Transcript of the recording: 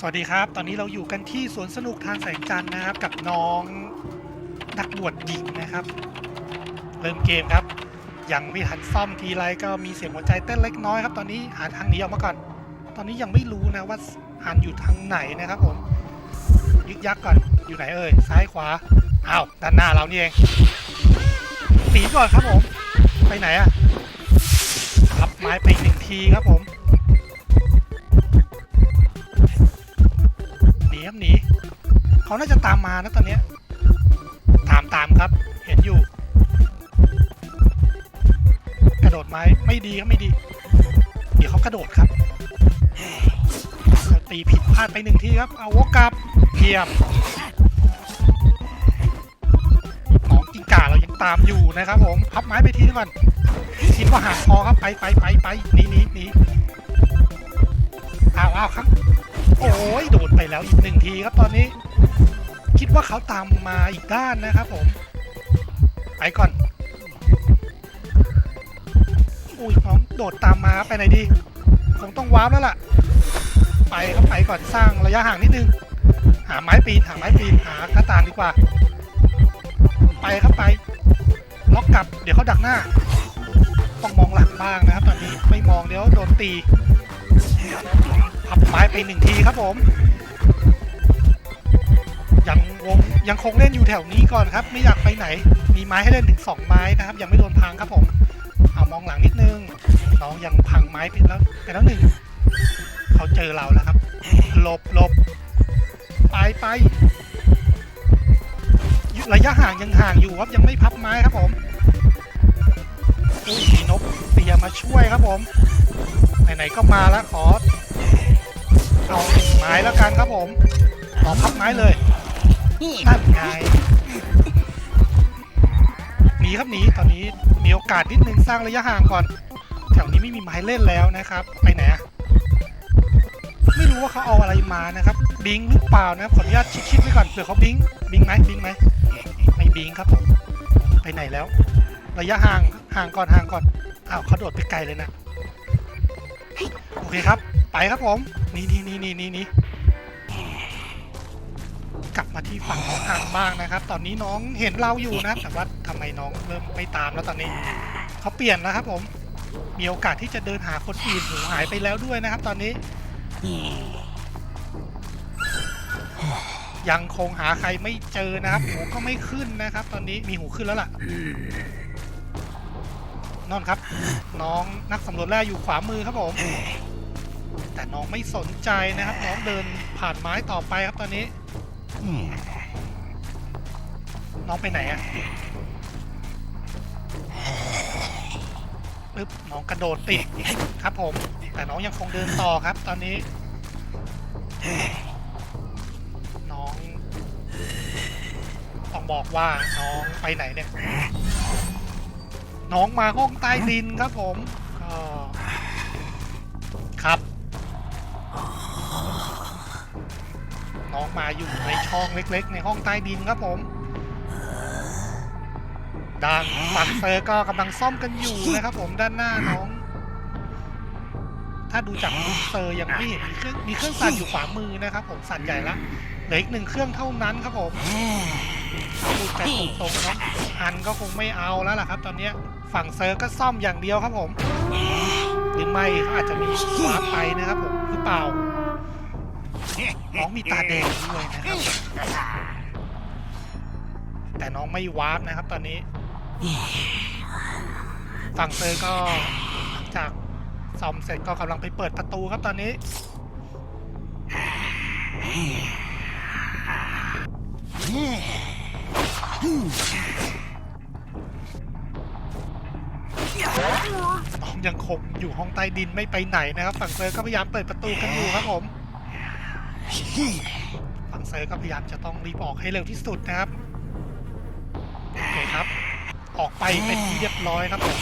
สวัสดีครับ ตอนนี้เราอยู่กันที่สวนสนุกทางแสงจันทร์นะครับ กับน้องนักบวชหญิงนะครับ เริ่มเกมครับ ยังไม่ทันซ่อมทีไรก็มีเสียงหัวใจเต้นเล็กน้อยครับ ตอนนี้หาทางหนี้ออกมาก่อน ตอนนี้ยังไม่รู้นะว่าหันอยู่ทางไหนนะครับผมยึกยักก่อนอยู่ไหนเอ่ยซ้ายขวาอ้าวด้านหน้าเรานี่เองหนีก่อนครับผมไปไหนอะรับไม้ไปหนึ่งทีครับผม น่าจะตามมานะตอนเนี้ยตามตามครับ เห็นอยู่ กระโดดไหมไม่ดีครับไม่ดี เดี๋ยวเขากระโดดครับตีผิดพลาดไปหนึ่งทีครับ เอาวกกลับเยี่ยมน้องกิงก่าเรายังตามอยู่นะครับผมพับไม้ไปทีนึงก่อนคิดว่าหางคอครับไปไปไปไปหนีหนีหนีเอาเอาครับ โอ้ยโดนไปแล้วอีกหนึ่งทีครับตอนนี้ คิดว่าเขาตามมาอีกด้านนะครับผม ไปก่อน อุ้ยน้องโดดตามมาไปไหนดี คงต้องว้าร์ปแล้วล่ะ ไปครับไปก่อนสร้างระยะห่างนิดนึง หาไม้ปีนหาไม้ปีนหากระตานดีกว่า ไปครับไป ล็อกกลับ เดี๋ยวเขาดักหน้า ต้องมองหลังบ้างนะครับตอนนี้ ไม่มองเดี๋ยวโดนตีพับไม้ไปหนึ่งทีครับผม ยังวงยังคงเล่นอยู่แถวนี้ก่อนครับ ไม่อยากไปไหน มีไม้ให้เล่นถึงสองไม้นะครับ ยังไม่โดนพังครับผมเอามองหลังนิดนึงน้องยังพังไม้ไปแล้วไปแล้วหนึ่งเขาเจอเราแล้วครับหลบหลบไปไประยะห่างยังห่างอยู่ครับยังไม่พับไม้ครับผมอุ้ยนกเตียมาช่วยครับผมไหนๆก็มาแล้วขอเอาไม้แล้วกันครับผมขอพับไม้เลย นั่นไงหนีครับหนีตอนนี้มีโอกาสนิดนึงสร้างระยะห่างก่อน แถวนี้ไม่มีไม้เล่นแล้วนะครับ ไปไหนไม่รู้ว่าเขาเอาอะไรมานะครับ บิงหรือเปล่านะครับขออนุญาตชิดๆไว้ก่อนเผื่อเขาบิงบิงไหมบิงไหมไม่บิงครับผมไปไหนแล้ว ระยะห่างห่างก่อนห่างก่อนอ้าวเขาโดดไปไกลเลยนะโอเคครับ ไปครับผมนี่นี่นี่นี่นี่ กลับมาที่ฝั่งน้องอังบ้างนะครับ ตอนนี้น้องเห็นเราอยู่นะ แต่ว่าทำไมน้องเริ่มไม่ตามแล้วตอนนี้เขาเปลี่ยนแล้วครับผม มีโอกาสที่จะเดินหาคนอื่นหูหายไปแล้วด้วยนะครับ ตอนนี้ ยังคงหาใครไม่เจอนะครับหูก็ไม่ขึ้นนะครับ ตอนนี้มีหูขึ้นแล้วล่ะนอนครับ น้องนักสำรวจแร่อยู่ขวามือครับผมแต่น้องไม่สนใจนะครับ น้องเดินผ่านไม้ต่อไปครับตอนนี้ น้องไปไหนอะปึ๊บน้องกระโดดติดครับผม แต่น้องยังคงเดินต่อครับ ตอนนี้ น้อง ต้องบอกว่าน้องไปไหนเนี่ย น้องมาห้องใต้ดินครับผม น้องมาอยู่ในช่องเล็กๆ ในห้องใต้ดินครับผมด้านฝั่งเซอร์ก็กำลังซ่อมกันอยู่นะครับผมด้านหน้าน้อง ถ้าดูจากมุมเซอร์ยังไม่เห็นมีเครื่องมีเครื่องสั่นอยู่ขวามือนะครับ ผมสั่นใหญ่ละเหลืออีกหนึ่งเครื่องเท่านั้นครับผมพูดกันตรงๆเนาะอันก็คงไม่เอาแล้วล่ะครับ ตอนนี้ฝั่งเซอร์ก็ซ่อมอย่างเดียวครับผม หรือไม่เขาอาจจะมีวาร์ปไปนะครับผมหรือเปล่า น้องมีตาแดงด้วยนะครับ แต่น้องไม่วาร์ปนะครับตอนนี้ ฝั่งเซอร์ก็หลังจากซ่อมเสร็จก็กำลังไปเปิดประตูครับตอนนี้ น้องยังคงอยู่ห้องใต้ดินไม่ไปไหนนะครับ ฝั่งเซอร์ก็พยายามเปิดประตูกันอยู่ครับผม ฝั่งเซอร์ก็พยายามจะต้องรีบออกให้เร็วที่สุดนะครับ โอเคครับ ออกไปเป็นที่เรียบร้อยครับผม